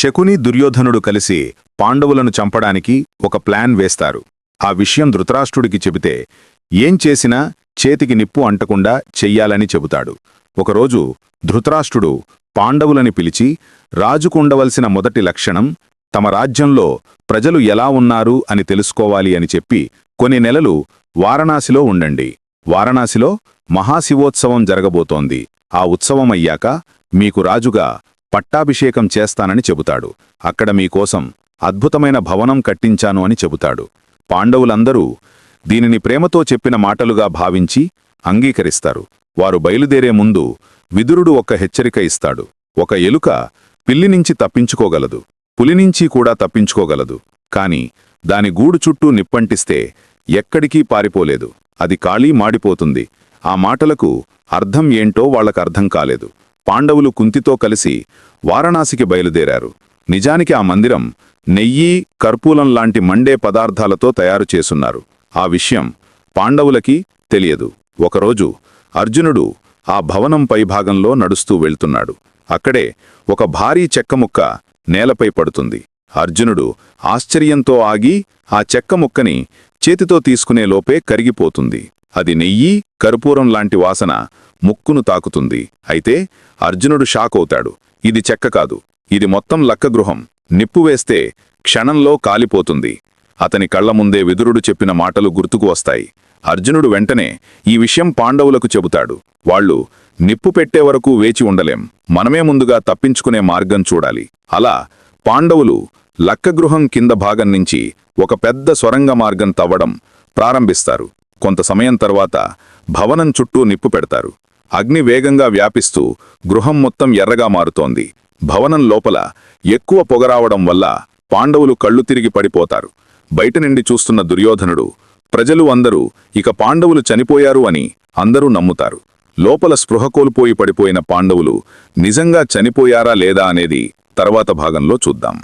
శకుని దుర్యోధనుడు కలిసి పాండవులను చంపడానికి ఒక ప్లాన్ వేస్తారు. ఆ విషయం ధృతరాష్ట్రుడికి చెబితే ఏం చేసినా చేతికి నిప్పు అంటకుండా చెయ్యాలని చెబుతాడు. ఒకరోజు ధృతరాష్ట్రుడు పాండవులని పిలిచి రాజుకుండవలసిన మొదటి లక్షణం తమ రాజ్యంలో ప్రజలు ఎలా ఉన్నారు అని తెలుసుకోవాలి అని చెప్పి కొన్ని నెలలు వారణాసిలో ఉండండి. వారణాసిలో మహాశివోత్సవం జరగబోతోంది. ఆ ఉత్సవం అయ్యాక మీకు రాజుగా పట్టాభిషేకం చేస్తానని చెబుతాడు. అక్కడ మీకోసం అద్భుతమైన భవనం కట్టించాను అని చెబుతాడు. పాండవులందరూ దీనిని ప్రేమతో చెప్పిన మాటలుగా భావించి అంగీకరిస్తారు. వారు బయలుదేరే ముందు విదురుడు ఒక హెచ్చరిక ఇస్తాడు. ఒక ఎలుక పిల్లినించి తప్పించుకోగలదు. పులినించి కూడా తప్పించుకోగలదు. కాని దాని గూడు చుట్టూ నిప్పంటిస్తే ఎక్కడికీ పారిపోలేదు. అది ఖాళీ మాడిపోతుంది. ఆ మాటలకు అర్థం ఏంటో వాళ్ళకర్థం కాలేదు. పాండవులు కుంతితో కలిసి వారణాసికి బయలుదేరారు. నిజానికి ఆ మందిరం నెయ్యి కర్పూలం లాంటి మండే పదార్థాలతో తయారు చేసున్నారు ఆ విషయం పాండవులకి తెలియదు. ఒకరోజు అర్జునుడు ఆ భవనం పైభాగంలో నడుస్తూ వెళ్తున్నాడు. అక్కడే ఒక భారీ చెక్కముక్క నేలపై పడుతుంది. అర్జునుడు ఆశ్చర్యంతో ఆగి ఆ చెక్కముక్కని చేతితో తీసుకునే లోపే కరిగిపోతుంది. అది నెయ్యి కర్పూరం లాంటి వాసన ముక్కును తాకుతుంది. అయితే అర్జునుడు షాకవుతాడు ఇది చెక్క కాదు. ఇది మొత్తం లక్కగృహం నిప్పు వేస్తే క్షణంలో కాలిపోతుంది. అతని కళ్ళ ముందే విదురుడు చెప్పిన మాటలు గుర్తుకు వస్తాయి. అర్జునుడు వెంటనే ఈ విషయం పాండవులకు చెబుతాడు. వాళ్ళు నిప్పు పెట్టే వరకు వేచి ఉండలేం. మనమే ముందుగా తప్పించుకునే మార్గం చూడాలి. అలా పాండవులు లక్కగృహం కింద భాగం నుంచి ఒక పెద్ద సొరంగ మార్గం తవ్వడం ప్రారంభిస్తారు. కొంత సమయం తర్వాత భవనం చుట్టూ నిప్పు పెడతారు. అగ్ని వేగంగా వ్యాపిస్తూ గృహం మొత్తం ఎర్రగా మారుతోంది. భవనం లోపల ఎక్కువ పొగరావడం వల్ల పాండవులు కళ్ళు తిరిగి పడిపోతారు. బయట నుండి చూస్తున్న దుర్యోధనుడు ప్రజలు అందరూ ఇక పాండవులు చనిపోయారు అని అందరూ నమ్ముతారు. లోపల స్పృహ కోల్పోయి పడిపోయిన పాండవులు నిజంగా చనిపోయారా లేదా అనేది తర్వాత భాగంలో చూద్దాం.